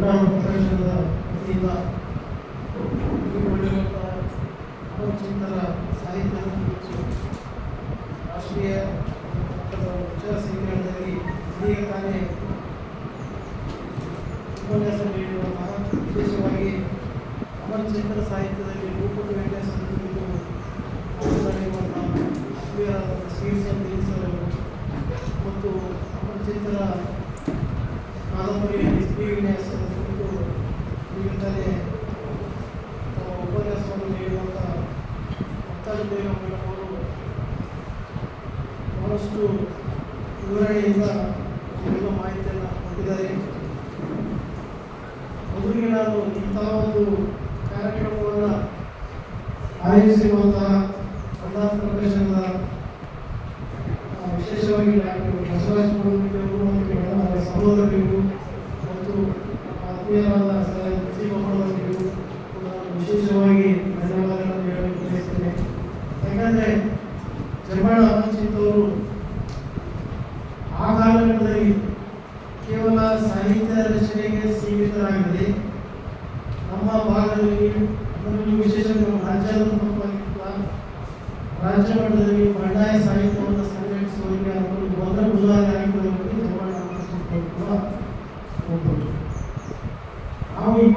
ಕನ್ನಡ ಪ್ರದರ್ಶನದ ವತಿಯಿಂದ ಸಾಹಿತ್ಯದ ಕುರಿತು ರಾಷ್ಟ್ರೀಯ ವಿಚಾರ ಸಂಕಿರಣದಲ್ಲಿ ಇದೀಗ ತಾನೇ ಉಪನ್ಯಾಸ ವಿಶೇಷವಾಗಿ ಸಾಹಿತ್ಯದಲ್ಲಿ ರೂಪಕ ವ್ಯತ್ಯಾಸದ ಕುರಿತು ಮಾತನಾಡಿರುವಂತಹ ಮತ್ತು ಅಮರಚಿತ್ರ ಕಾದಂಬರಿಯಲ್ಲಿ ಕುರಿತು ಈಗಿಂದಲೇ ತಮ್ಮ ಉಪನ್ಯಾಸವನ್ನು ನೀಡುವಂಥ ಅವರು ಬಹಳಷ್ಟು ವಿವರಣೆಯಿಂದ ಎಲ್ಲ ಮಾಹಿತಿಯನ್ನು ಕೊಟ್ಟಿದ್ದಾರೆ ಮೊದಲಿಗೆ ನಾನು ಇಂತಹ ಒಂದು ಕಾರ್ಯಕ್ರಮವನ್ನು ಆಯೋಜಿಸಿರುವಂತಹ ಕನ್ನಡ ವಿಶೇಷವಾಗಿ ಡಾಕ್ಟರ್ ಅವರ ಆತ್ಮೀಯರಾದ ಸರ್ ಸಿ ಮಕ್ಕಳವರಿಗೂ ಕೂಡ ವಿಶೇಷವಾಗಿ ಧನ್ಯವಾದಗಳನ್ನು ಹೇಳಲು ಬಯಸ್ತೇನೆ ಯಾಕಂದರೆ ಜರ್ಮಣ ಅಮರ್ಚಿತ್ತವರು ಆ ಕೇವಲ ಸಾಹಿತ್ಯ ರಚನೆಗೆ ಸೀಮಿತರಾಗಿದೆ ನಮ್ಮ ಭಾಗದಲ್ಲಿ ಅದರಲ್ಲೂ ವಿಶೇಷ ರಾಜ್ಯದ ರಾಜ್ಯ ಮಟ್ಟದಲ್ಲಿ ಬಂಡಾಯ ಸಾಹಿತ್ಯವನ್ನು ಸಂಘಟಿಸುವಲ್ಲಿ ಅವರು ಮೊದಲ ಉದಾಹರಣೆಯಾಗಿರುವುದರಲ್ಲಿ ಜರ್ಮಣ ಅಮರ್ಚಿತ್ತವರು ಕೂಡ ಒಬ್ಬರು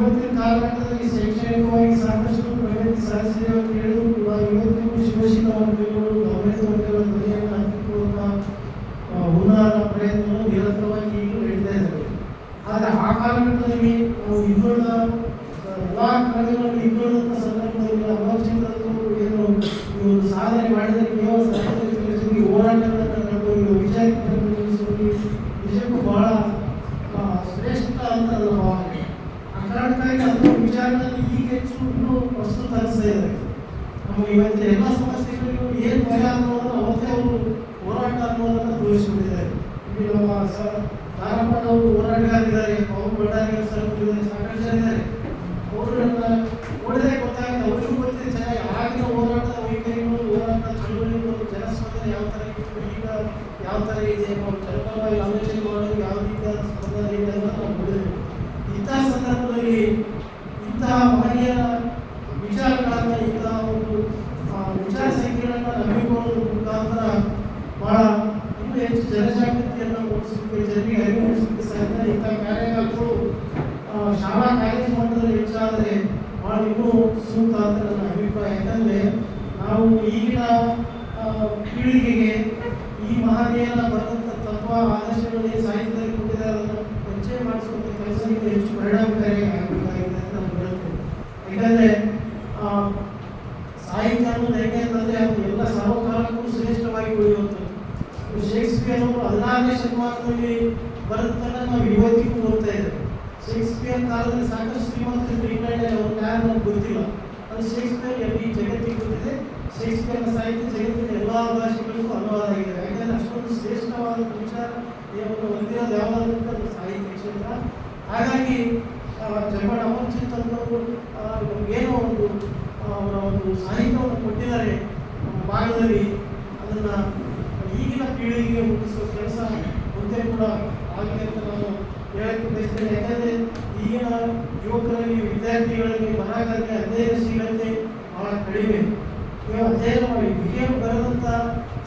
ಇವತ್ತಿನ ಕಾಲಘಟ್ಟದಲ್ಲಿ ಶೈಕ್ಷಣಿಕವಾಗಿ ಸಾಕಷ್ಟು ಪ್ರಗತಿ ಸಾಧಿಸಿದೆ ಅಂತ ಹೇಳಿದ್ರು ಕೂಡ ಇವತ್ತಿಗೂ ಶಿವಶಿಲ ವರ್ಗಗಳು ಗೌರವ ವರ್ಗಗಳ ಧ್ವನಿಯನ್ನು ಹತ್ತಿಕ್ಕುವಂತಹ ಆ, ಹುನ್ನಾರ ಪ್ರಯತ್ನಗಳು ನಿರಂತರವಾಗಿ ಈಗಲೂ ನಡೀತಾ ಇದ್ದಾವೆ ಆದರೆ ಆ ಕಾಲಘಟ್ಟದಲ್ಲಿ ನಾವು ಇನ್ನೊಂದ ಎಲ್ಲ ಕಡೆಗಳಲ್ಲಿ ಇನ್ನೊಂದಂಥ ಸಂದರ್ಭದಲ್ಲಿ ಅಮರಚಿತ್ರದ್ದು ಏನು ಇವರು ಸಾಧನೆ ಮಾಡಿದರೆ ಕೇವಲ ಸಾಹಿತ್ಯ ತಿಳಿಸುವಲ್ಲಿ ಹೋರಾಟಗಳನ್ನು ನಡೆಸುವಲ್ಲಿ ವಿಚಾರಗಳನ್ನು ತಿಳಿಸುವಲ್ಲಿ ನಿಜಕ್ಕೂ ಬಹಳ ಆ, ಶ್ರೇಷ್ಠ ಅಂತ ನನ್ನ ಭಾವನೆ ಆ ಕಾರಣಕ್ಕಾಗಿ ಅದರ ವಿಚಾರದಲ್ಲಿ ಈಗ ಹೆಚ್ಚು ಇನ್ನೂ ಪ್ರಸ್ತುತ ಅನಿಸ್ತಾ ಇದೆ ನಮಗೆ ಇವತ್ತು ಎಲ್ಲ ಸಮಸ್ಯೆಗಳಿಗೂ ಏನು ಪರಿಹಾರ ಅನ್ನೋದನ್ನು ಅವತ್ತೇ ಅವರು ಹೋರಾಟ ಅನ್ನೋದನ್ನು ತೋರಿಸಿಕೊಂಡಿದ್ದಾರೆ ಇಲ್ಲಿ ನಮ್ಮ ಸರ್ ನಾರಪ್ಪಣ್ಣ ಅವರು ಹೋರಾಟಗಾರಿದ್ದಾರೆ ಅವರು ಬಳ್ಳಾರಿ ಸರ್ ಸಾಕಷ್ಟು ಜನ ಇದ್ದಾರೆ. ಅವರನ್ನ ನೋಡಿದ್ರೆ ಗೊತ್ತಾಗುತ್ತೆ ಗೊತ್ತಿದೆ ಜನ ಆಗಿನ ಹೋರಾಟದ ವೈಖರಿಗಳು ಹೋರಾಟ ಚಳುವಳಿಗಳು ಜನಸ್ಪಂದನೆ ಯಾವ ಥರ ಇತ್ತು, ಈಗ ಯಾವ ಥರ ಇದೆ ನಾವು ಜನಪರವಾಗಿ ಆಲೋಚನೆ ಮಾಡೋದು ಯಾವ ರೀತಿಯ ಸ್ಪಂದನೆ ಇದೆ ಅಂತ ನಾವು ನೋಡಿದ್ವಿ ಇಂತಹ ಸಂದರ್ಭದಲ್ಲಿ ಇಂತಹ ಮಹನೀಯ ವಿಚಾರಗಳನ್ನು ಇಂತಹ ಒಂದು ಆ, ವಿಚಾರ ಸಂಕಿರಣವನ್ನು ನಂಬಿಕೊಳ್ಳೋದ್ರ ಮುಖಾಂತರ ಬಹಳ ಇನ್ನೂ ಹೆಚ್ಚು ಜನಜಾಗೃತಿಯನ್ನು ಮೂಡಿಸಲಿಕ್ಕೆ ಜನರಿಗೆ ಅರಿವು ಮೂಡಿಸಲಿಕ್ಕೆ ಸಾಧ್ಯ ಇಂಥ ಕಾರ್ಯಕ್ರಮಗಳು ಆ, ಶಾಲಾ ಕಾಲೇಜು ಮಟ್ಟದಲ್ಲಿ ಹೆಚ್ಚಾದರೆ ಬಹಳ ಇನ್ನೂ ಸೂಕ್ತ ಅಂತ ನನ್ನ ಅಭಿಪ್ರಾಯ ಯಾಕಂದರೆ ನಾವು ಈಗಿನ ಪೀಳಿಗೆಗೆ ಈ ಮಹನೀಯರ ಬರೆದಂಥ ತತ್ವ ಆದರ್ಶಗಳಲ್ಲಿ ಸಾಹಿತ್ಯದಲ್ಲಿ ಕೊಟ್ಟಿದ್ದಾರೆ ಅದನ್ನು ಪರಿಚಯ ಮಾಡಿಸುವಂಥ ಕೆಲಸ ಹೆಚ್ಚು ಪರಿಣಾಮಕಾರಿ ಆಗಬೇಕಾಗಿದೆ ಅಂತ ನಾನು ಹೇಳ್ತೇನೆ ಯಾಕಂದರೆ ಸಾಹಿತ್ಯ ಅನ್ನೋದು ಹೇಗೆ ಅಂತಂದರೆ ಅದು ಎಲ್ಲ ಸರ್ವಕಾಲಕ್ಕೂ ಶ್ರೇಷ್ಠವಾಗಿ ಉಳಿಯುವಂಥದ್ದು ಶೇಕ್ಸ್ಪಿಯರ್ ಅವರು ಶತಮಾನದಲ್ಲಿ ಬರೆದನ್ನ ನಾವು ಇವತ್ತಿಗೂ ಓದ್ತಾ ಇದ್ದೇವೆ. ಶೇಕ್ಸ್ಪಿಯರ್ ಕಾಲದಲ್ಲಿ ಸಾಕಷ್ಟು ಶ್ರೀಮಂತರು ಇಂಗ್ಲೆಂಡಲ್ಲಿ ಅವ್ರ ಯಾರು ನಮ್ಗೆ ಗೊತ್ತಿಲ್ಲ. ಅದು ಶೇಕ್ಸ್ಪಿಯರ್ ಎಲ್ಲಿ ಜಗತ್ತಿಗೆ ಗೊತ್ತಿದೆ. ಶೇಕ್ಸ್ಪಿಯರ್ನ ಸಾಹಿತ್ಯ ಜಗತ್ತಿನ ಎಲ್ಲ ಭಾಷೆಗಳಿಗೂ ಅನುವಾದ ಆಗಿದೆ. ಯಾಕಂದರೆ ಅಷ್ಟೊಂದು ಶ್ರೇಷ್ಠವಾದ ವಿಚಾರ ಹೊಂದಿರೋದು ಯಾವುದಾದ್ರೂ ಅದು ಸಾಹಿತ್ಯ ಕ್ಷೇತ್ರ. ಹಾಗಾಗಿ ಆ, ಜರ್ಮನ್ ಅಮರ್ಚಿತ್ ಅಂತವರು ಏನೋ ಒಂದು ಅವರ ಒಂದು ಸಾಹಿತ್ಯವನ್ನು ಕೊಟ್ಟಿದ್ದಾರೆ. ಭಾಗದಲ್ಲಿ ಅದನ್ನು ಈಗಿನ ಪೀಳಿಗೆಗೆ ಮುಟ್ಟಿಸುವ ಕೆಲಸ ಮುಂದೆ ಕೂಡ ಆಗಿದೆ ಅಂತ ನಾನು ಹೇಳಕ್ಕೆ ಬಯಸ್ತೇನೆ ಯಾಕಂದರೆ ಈಗಿನ ಯುವಕರಲ್ಲಿ ವಿದ್ಯಾರ್ಥಿಗಳಲ್ಲಿ ಬರಹಗಾರರಿಗೆ ಅಧ್ಯಯನಶೀಲತೆ ಬಹಳ ಕಡಿಮೆ. ಅಧ್ಯಯನ ಮಾಡಿ ಹಿರಿಯರು ಬರೆದಂಥ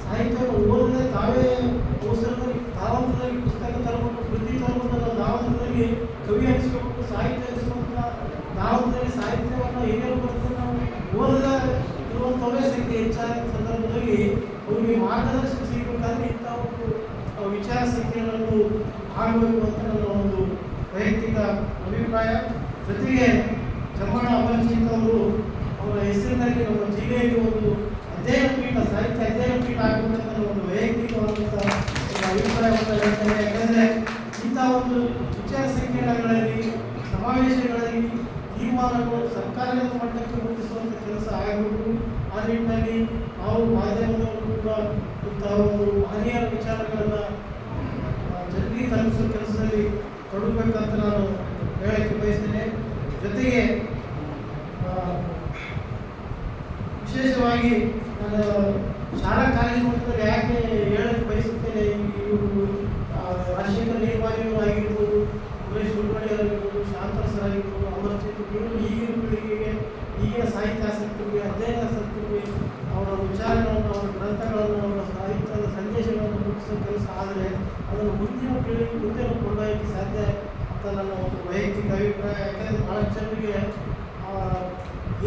ಸಾಹಿತ್ಯವನ್ನು ಓದದೆ ತಾವೇ ಆಗಬೇಕು ಅಂತ ಒಂದು ವೈಯಕ್ತಿಕ ಅಭಿಪ್ರಾಯ. ಜೊತೆಗೆ ಚಮ್ಮಣ ಅಮರಜಿತ್ ಅವರು ಅವರ ಹೆಸರಿನಲ್ಲಿ ನಮ್ಮ ಜಿಲ್ಲೆಯಲ್ಲಿ ಒಂದು ಅಧ್ಯಯನ ಪೀಠ ಸಾಹಿತ್ಯ ಅಧ್ಯಯನ ಪೀಠ ಆಗಬೇಕಂತ ಒಂದು ವೈಯಕ್ತಿಕವಾದಂಥ ಅಭಿಪ್ರಾಯವನ್ನು ಹೇಳ್ತೇನೆ. ಯಾಕಂದರೆ ಇಂಥ ಒಂದು ವಿಚಾರ ಸಂಕಿರಣಗಳಲ್ಲಿ, ಸಮಾವೇಶಗಳಲ್ಲಿ ತೀರ್ಮಾನಗಳು ಸರ್ಕಾರದ ಮಟ್ಟಕ್ಕೆ ಮುಟ್ಟಿಸುವಂಥ ಕೆಲಸ ಆಗಬೇಕು ಆ ನಿಟ್ಟಿನಲ್ಲಿ ನಾವು ಮಾಧ್ಯಮದವರು ಕೂಡ ಇಂತಹ ಒಂದು ಮಹನೀಯರ ವಿಚಾರಗಳನ್ನು ಜನರಿಗೆ ತಲುಪಿಸುವ ಕೆಲಸದಲ್ಲಿ ತೊಡಗಬೇಕಂತ ನಾನು ಹೇಳಕ್ಕೆ ಬಯಸ್ತೇನೆ. ಜೊತೆಗೆ ವಿಶೇಷವಾಗಿ ನಾನು ಶಾಲಾ ಕಾಲೇಜು ಮಟ್ಟದಲ್ಲಿ ಯಾಕೆ ಹೇಳಕ್ಕೆ ಬಯಸುತ್ತೇನೆ? ಇವರು ರಾಜಶೇಖರ್ ನೇಪಾಳಿಯವರು ಆಗಿರ್ಬೋದು ಸುರೇಶ್ ಗುರು ಸಂಗೊಳ್ಳಿಯವರಾಗಿರ್ಬೋದು ಶಾಂತರಸರಾಗಿರ್ಬೋದು ಜೊತೆ ಇವರು ಈಗಿನ ಪೀಳಿಗೆಗೆ ಈಗಿನ ಸಾಹಿತ್ಯ ಆಸಕ್ತಿಗೆ ಅವರ ವಿಚಾರಗಳನ್ನು ಅವರ ಗ್ರಂಥಗಳನ್ನು ಅವರ ಸಾಹಿತ್ಯದ ಸಂದೇಶಗಳನ್ನು ಮುಟ್ಟಿಸೋ ಕೆಲಸ ಆದರೆ ಅದನ್ನು ಮುಂದಿನ ಪೀಳಿಗೆ ಮುಂದೆ ಕೊಂಡೊಯ್ಯಕ್ಕೆ ಸಾಧ್ಯ ಅಂತ ನನ್ನ ಒಂದು ವೈಯಕ್ತಿಕ ಅಭಿಪ್ರಾಯ. ಯಾಕಂದರೆ ಭಾಳ ಜನರಿಗೆ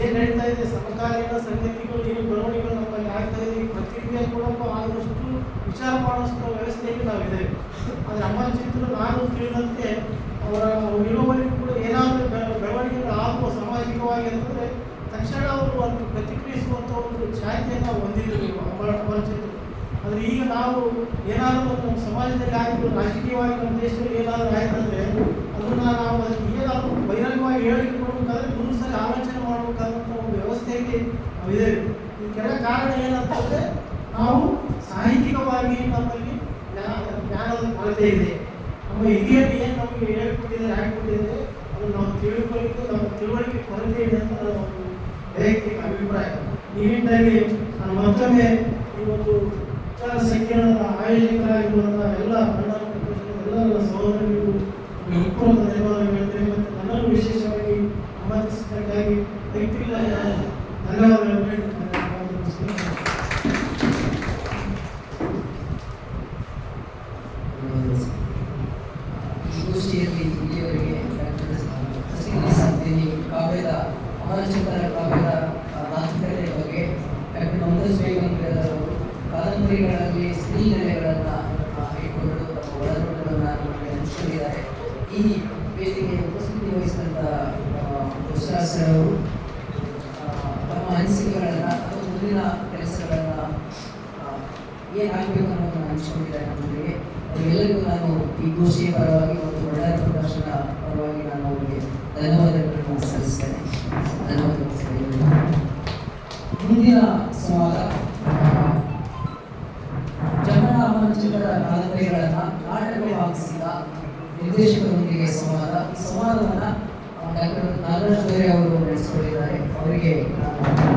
ಏನು ನಡೀತಾ ಇದೆ, ಸಮಕಾಲೀನ ಸಂಗತಿಗಳು, ಏನು ಬೆಳವಣಿಗೆಗಳು ನಮ್ಮಲ್ಲಿ ಆಗ್ತಾ ಇದೆ ಪ್ರತಿಕ್ರಿಯೆ ಕೊಡೋಕ್ಕೂ ಆದಷ್ಟು ವಿಚಾರ ಮಾಡುವಷ್ಟು ವ್ಯವಸ್ಥೆಯಲ್ಲಿ ನಾವಿದ್ದೇವೆ. ಆದರೆ ಅಮ್ಮ ಚಿತ್ರ ನಾನು ತಿಳಿದಂತೆ ಅವರ ಇಳುವರಿಗೂ ಕೂಡ ಏನಾದರೂ ಬೆಳವಣಿಗೆಗಳು ಆಗುವ ಸಾಮಾಜಿಕವಾಗಿ ಅಂತಂದರೆ, ತಕ್ಷಣ ಅವರು ಒಂದು ಪ್ರತಿಕ್ರಿಯಿಸುವಂಥ ಒಂದು ಛಾಯತೆಯನ್ನು ಹೊಂದಿದ್ರು ಅಮ್ಮ ಅಮ್ಮ ಚಿತ್ರ ಆದರೆ ಈಗ ನಾವು ಏನಾದರೂ ನಮ್ಮ ಸಮಾಜದಲ್ಲಿ ಆಯಿತು, ರಾಜಕೀಯವಾಗಿ ನಮ್ಮ ದೇಶದಲ್ಲಿ ಏನಾದರೂ ಆಯ್ತಂದ್ರೆ ಅದನ್ನು ನಾವು ಅದಕ್ಕೆ ಏನಾದರೂ ಬಹಿರಂಗವಾಗಿ ಹೇಳಿ ಕೊಡಬೇಕಾದ್ರೆ ಮುಂದೆ ಆಲೋಚನೆ ಮಾಡಬೇಕಾದಂಥ ಒಂದು ವ್ಯವಸ್ಥೆಯಲ್ಲಿ ಈ ಇದಕ್ಕೆಲ್ಲ ಕಾರಣ ಏನಂತಂದ್ರೆ ನಾವು ಸಾಹಿತ್ಯಿಕವಾಗಿ ನಮ್ಮಲ್ಲಿ ಜ್ಞಾನ ಜ್ಞಾನದ ಕೊರತೆ ಇದೆ. ನಮ್ಮ ಹಿರಿಯರು ಏನು ನಮಗೆ ಹೇಳ್ಕೊಟ್ಟಿದ್ದಾರೆ ಹಾಕಿಕೊಟ್ಟಿದ್ದಾರೆ ಅದನ್ನು ನಾವು ತಿಳ್ಕೊಳ್ಳಿಕ್ಕೆ ನಮ್ಮ ತಿಳುವಳಿಕೆ ಕೊರತೆ ಇದೆ ಅಂತ ನನ್ನ ಒಂದು ವೈಯಕ್ತಿಕ ಅಭಿಪ್ರಾಯ. ನಿಟ್ಟಿನಲ್ಲಿ ನಾನು ಮತ್ತೊಮ್ಮೆ ಈ ಒಂದು ಸಂಕಿರಣದ ಆಯೋಜಕರಾಗಿರುವಂತಹ ಎಲ್ಲ ಎಲ್ಲರ ಸಹೋದರಿಗೂ ನನ್ನ ಹೃತ್ಪೂರ್ವಕ ಧನ್ಯವಾದಗಳು ಮತ್ತು ನನ್ನನ್ನು ವಿಶೇಷವಾಗಿ ಆಮಂತ್ರಿಸಿದ್ದಕ್ಕಾಗಿ ವೈಯಕ್ತಿಕವಾಗಿ ನಾನು ಧನ್ಯವಾದಗಳು ನನ್ನ. ಗೋಷ್ಠಿಯಲ್ಲಿ ಇಲ್ಲಿಯವರೆಗೆ ಕಾವ್ಯದ ಅಮರಚಂದ್ರ ಕಾವ್ಯದ ಆ, ತಾತ್ಪರ್ಯದ ಬಗ್ಗೆ ಡಾಕ್ಟರ್ ಮಮತಾಜ್ ಬೇಗಂ ಅವರು ಕಾದಂಬರಿಗಳಲ್ಲಿ ಸ್ತ್ರೀ ನೆಲೆಗಳನ್ನು ಇಟ್ಕೊಂಡು ತಮ್ಮ ಒಳನೋಟವನ್ನು ನಮಗೆ ಹಂಚಿಕೊಂಡಿದ್ದಾರೆ ಈ ವೇದಿಕೆ ಉಪಸ್ಥಿತಿ ವಹಿಸಿದಂಥ ಆ, ತಮ್ಮ ಅನಿಸಿಕೆಗಳನ್ನು ಅಥವಾ ಮುಂದಿನ ಕೆಲಸಗಳನ್ನು ಏನಾಗಬೇಕು ಅನ್ನೋದನ್ನು ಹಂಚಿಕೊಂಡಿದ್ದಾರೆ ನಮ್ಮೊಂದಿಗೆ ಅವರೆಲ್ಲರಿಗೂ ನಾನು ಈ ಗೋಷ್ಠಿಯ ಪರವಾಗಿ ಮತ್ತು ಒಳ್ಳೆಯ ಪ್ರದರ್ಶನ ಪರವಾಗಿ ನಾನು ಅವರಿಗೆ ಧನ್ಯವಾದಗಳನ್ನು ಸಲ್ಲಿಸ್ತೇನೆ ಧನ್ಯವಾದಗಳು. ಮುಂದಿನ ಸವಾಲ ಜನರ ಅಮರಚಿತ್ರದ ಕಾದಂಬರಿಗಳನ್ನು ನಾಟಕವಾಗಿಸಿದ ನಿರ್ದೇಶಕರೊಂದಿಗೆ ಸಂವಾದ. ಈ ಸಂವಾದವನ್ನು ಡಾಕ್ಟರ್ ನಾಗರಾಜ್ ಬೇರೆ ಅವರು ನಡೆಸಿಕೊಂಡಿದ್ದಾರೆ. ಅವರಿಗೆ ನಾನು